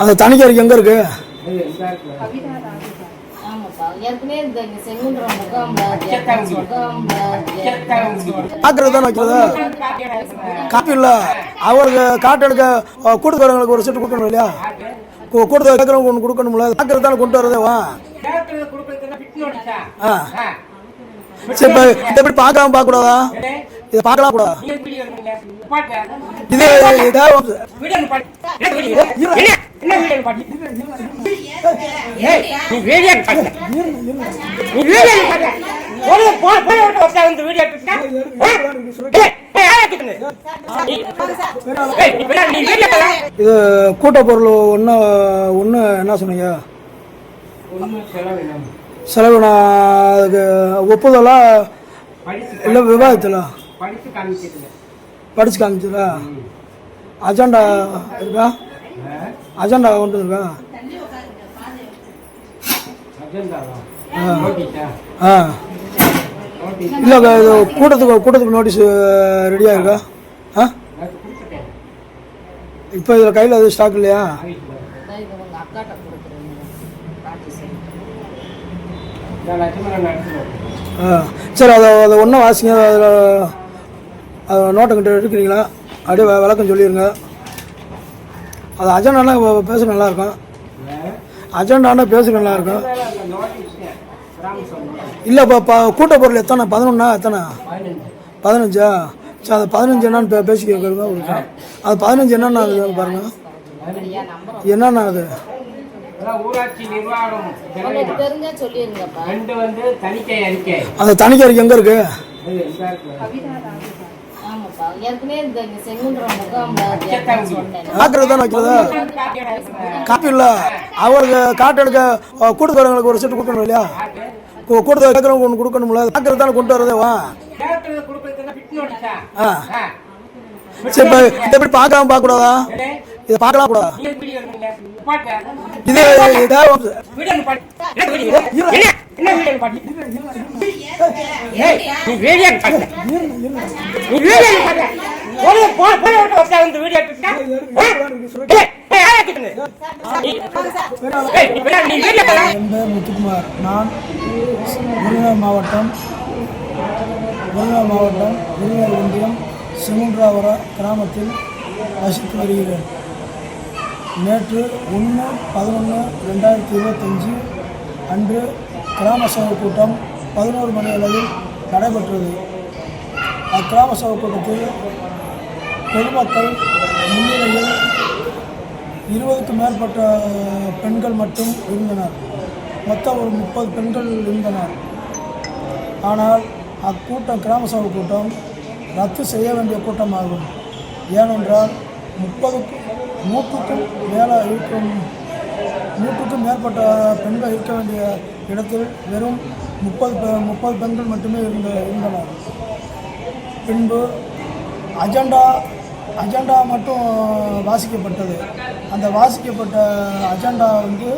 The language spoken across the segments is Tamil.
அந்த தனிக்கறிக்கு எங்கே இருக்கு? காப்பி இல்லை. அவருக்கு காட்டு எடுக்க கூட்டுக்காரங்களுக்கு ஒரு செட்டு கொடுக்கணும் இல்லையா? கூடுதல் கேட்குறவங்க ஒன்று கொடுக்கணும்ல. பார்க்கறது தானே கொண்டு வரதே வா ஆ. சரி இப்போ எப்படி பார்க்காம பார்க்கக்கூடாதா? இதை பார்க்கலாம் கூட. இது இது கூட்ட பொருள் ஒன்று ஒன்று என்ன சொன்னீங்க? செலவு நான் அதுக்கு ஒப்புதலா இல்லை விவாதத்தில்? படித்து காமிச்சிருங்க. படிச்சு காமிச்சதா? அஜெண்டா இருக்கா? அஜெண்டா கொண்டு இருக்கா? அஜெண்டாவா? ஆ. இல்லை இது கூட்டத்துக்கு கூட்டத்துக்கு நோட்டீஸ் ரெடியாக இருக்கா? ஆ? இப்போ இதில் கையில் அது ஸ்டாக் இல்லையா? ஆ. சரி அதை அதை ஒன்றும் வாசிங்க அதில் அது நோட்டங்கிட்ட எடுக்கிறீங்களா அப்படியே விளக்கம் சொல்லிடுங்க அது அஜெண்டானா பேச நல்லாயிருக்கும். அஜெண்டானா பேச நல்லாயிருக்கும். அந்த நோட்டீஸ் கிராம சபை இல்லை இப்போ ப கூட்ட பொருள் எத்தனை? பதினொன்னா எத்தனை? பதினஞ்சு? சரி அது பதினஞ்சு என்னன்னு பே பேசி கேட்குறதா அது பதினஞ்சு என்னென்ன அது பாருங்க. ஐயா நம்பர் என்னென்ன அது வந்து தணிக்கை அறிக்கை. அந்த எங்கே இருக்குது தானே வைக்கிறதா காப்பி இல்லை அவருக்கு காட்டு எடுக்க ஒரு செட்டு கொடுக்கணும் இல்லையா கூ- கூடுதல் கேட்குறவங்க ஒன்று கொடுக்கணும்ல பார்க்கறது தானே கொண்டு வரதே வா ஆ. சரி இப்போ இதை எப்படி பார்க்காம பார்க்கக்கூடாதா இதை பார்க்கலாம் கூடாதா இது என்ன வீடியோ நீ வீடியோ நீ வீடியோ ஒரு விட்டு வச்சா வீடியோ எடுத்துட்டா முத்துக்குமார்? நான் விருதுநகர் மாவட்டம் விருதுநகர் மாவட்டம் விருதுநகர் ஒன்றியம் சிமுன்றாவர கிராமத்தில் வசித்து வருகிறேன். நேற்று ஒன்று பதினொன்று ரெண்டாயிரத்தி இருபத்தஞ்சு அன்று கிராம சபை கூட்டம் பதினோரு மணி அளவில் நடைபெற்றது. அக்கிராம சபை கூட்டத்தில் பொதுமக்கள் முன்னிலையில் இருபதுக்கும் மேற்பட்ட பெண்கள் மட்டும் இருந்தனர். மொத்தம் ஒரு முப்பது பெண்கள் இருந்தனர். ஆனால் அக்கூட்டம் கிராம சபை கூட்டம் ரத்து செய்ய வேண்டிய கூட்டமாகும். ஏனென்றால் முப்பதுக்கும் நூற்றுக்கும் மேலே இருக்கும் நூற்றுக்கும் மேற்பட்ட பெண்கள் இருக்க வேண்டிய இடத்தில் வெறும் முப்பது முப்பது பெண்கள் மட்டுமே இருந்த இருந்தனர். பின்பு அஜெண்டா அஜெண்டா மட்டும் வாசிக்கப்பட்டது. அந்த வாசிக்கப்பட்ட அஜெண்டா வந்து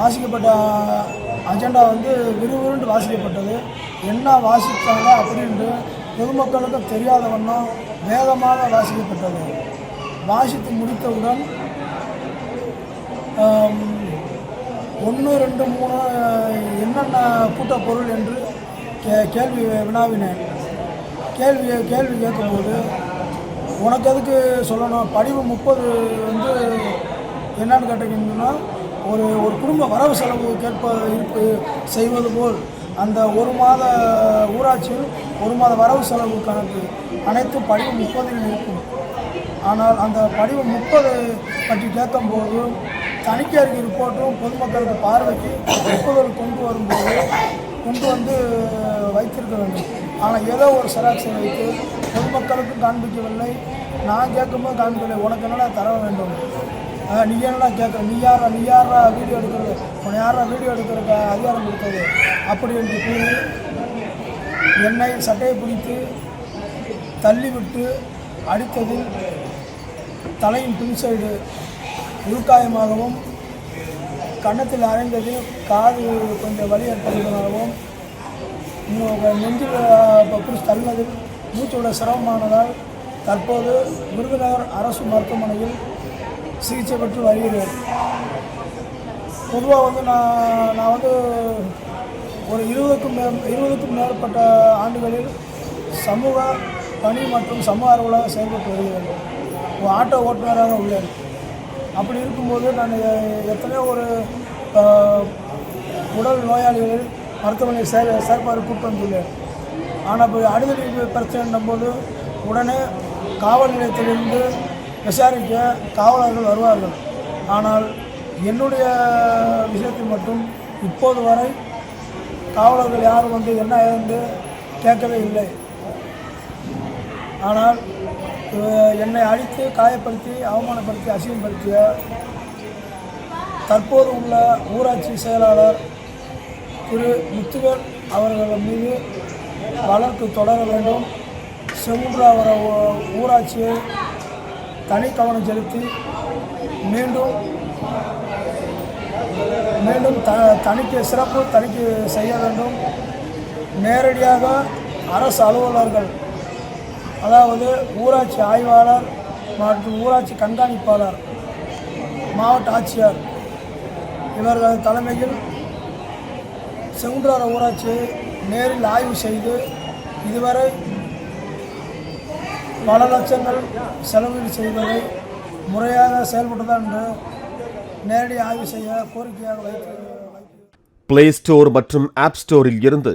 வாசிக்கப்பட்ட அஜெண்டா வந்து விறுவிறுண்டு வாசிக்கப்பட்டது. என்ன வாசித்தாங்க அப்படின்ட்டு பொதுமக்களுக்கு தெரியாத வண்ணம் வேகமாக வாசிக்கப்பட்டது. வாசித்து முடித்தவுடன் ஒன்று ரெண்டு மூணு என்னென்ன கூட்ட பொருள் என்று கே கேள்வி வினாவினேன். கேள்வி கேள்வி கேட்கும்போது உனக்கு எதுக்கு சொல்லணும்? படிவு முப்பது வந்து என்னன்னு கேட்டீங்கன்னா ஒரு ஒரு குடும்ப வரவு செலவு கேட்ப இருப்பு செய்வது போல். அந்த ஒரு மாத ஊராட்சியில் ஒரு மாத வரவு செலவு கணக்கு. அனைத்து படிவு முப்பதில் இருக்கும். ஆனால் அந்த படிவு முப்பது பற்றி கேட்கும்போது தணிக்கை அறிக்கை ரிப்போர்ட்டும் பொதுமக்களுக்கு பார்வைக்கு ஒப்புதல் கொண்டு வரும்போது கொண்டு வந்து வைத்திருக்க வேண்டும். ஆனால் ஏதோ ஒரு செராக்ஸை வைத்து பொதுமக்களுக்கும் காண்பிக்கவில்லை. நான் கேட்கும்போது காண்பிக்கவில்லை. உனக்கு என்னடா தர வேண்டும்? நீ என்னடா கேட்குற? நீ யாரா நீ யாரா வீடியோ எடுக்கிறது? உன்னை யாரா வீடியோ எடுக்கிறதுக்கு அதிகாரம் கொடுத்தது? அப்படி என்று கூறி என்னை சட்டையை பிடித்து தள்ளிவிட்டு அடித்ததில் தலையின் பின் சைடு உள்காயமாகவும் கன்னத்தில் அரைந்தது காது கொஞ்சம் வலி ஏற்படுவதாகவும் இன்னும் நெஞ்சில் இப்போ பிடிச்சி தள்ளினதில் மூச்சோட சிரமமானதால் தற்போது விருதுநகர் அரசு மருத்துவமனையில் சிகிச்சை பெற்று வருகிறேன். பொதுவாக வந்து நான் நான் வந்து ஒரு இருபதுக்கும் மே இருபதுக்கும் மேற்பட்ட ஆண்டுகளில் சமூக பணி மற்றும் சமூக ஆர்வலாக செயல்பட்டு வருகிறேன். ஒரு ஆட்டோ ஓட்டுநராக உள்ளேன். அப்படி இருக்கும்போது நான் எத்தனையோ ஒரு உடல் நோயாளிகள் மருத்துவமனை சே செயற்பாடு கூப்பிட்டு வந்துள்ளேன் ஆனால் இப்போ அடிதடி பிரச்சனைன்னும் போது உடனே காவல் நிலையத்திலிருந்து விசாரிக்க காவலர்கள் வருவார்கள். ஆனால் என்னுடைய விஷயத்தில் மட்டும் இப்போது வரை காவலர்கள் யாரும் வந்து என்ன என்று கேட்கவே இல்லை. ஆனால் என்னை அடித்து காயப்படுத்தி அவமானப்படுத்தி அசிங்கப்படுத்திய தற்போது உள்ள ஊராட்சி செயலாளர் திரு முத்துவர் அவர்கள் மீது வழக்கு தொடர வேண்டும். செங்குன்றாவர ஊராட்சியை தனி கவனம் செலுத்தி மீண்டும் மீண்டும் த தணிக்கை சிறப்பு தணிக்கை செய்ய வேண்டும். நேரடியாக அரசு அலுவலர்கள் அதாவது ஊராட்சி ஆய்வாளர் மற்றும் ஊராட்சி கண்காணிப்பாளர் மாவட்ட ஆட்சியர். இவர்கள் தலைமையில் செங்குன்றார ஊராட்சியை நேரில் ஆய்வு செய்து இதுவரை பல லட்சங்கள் செலவீடு செய்ததை முறையாக செயல்பட்டதா என்று நேரடி ஆய்வு செய்ய கோரிக்கையாக வைத்து பிளே ஸ்டோர் மற்றும் ஆப் ஸ்டோரில் இருந்து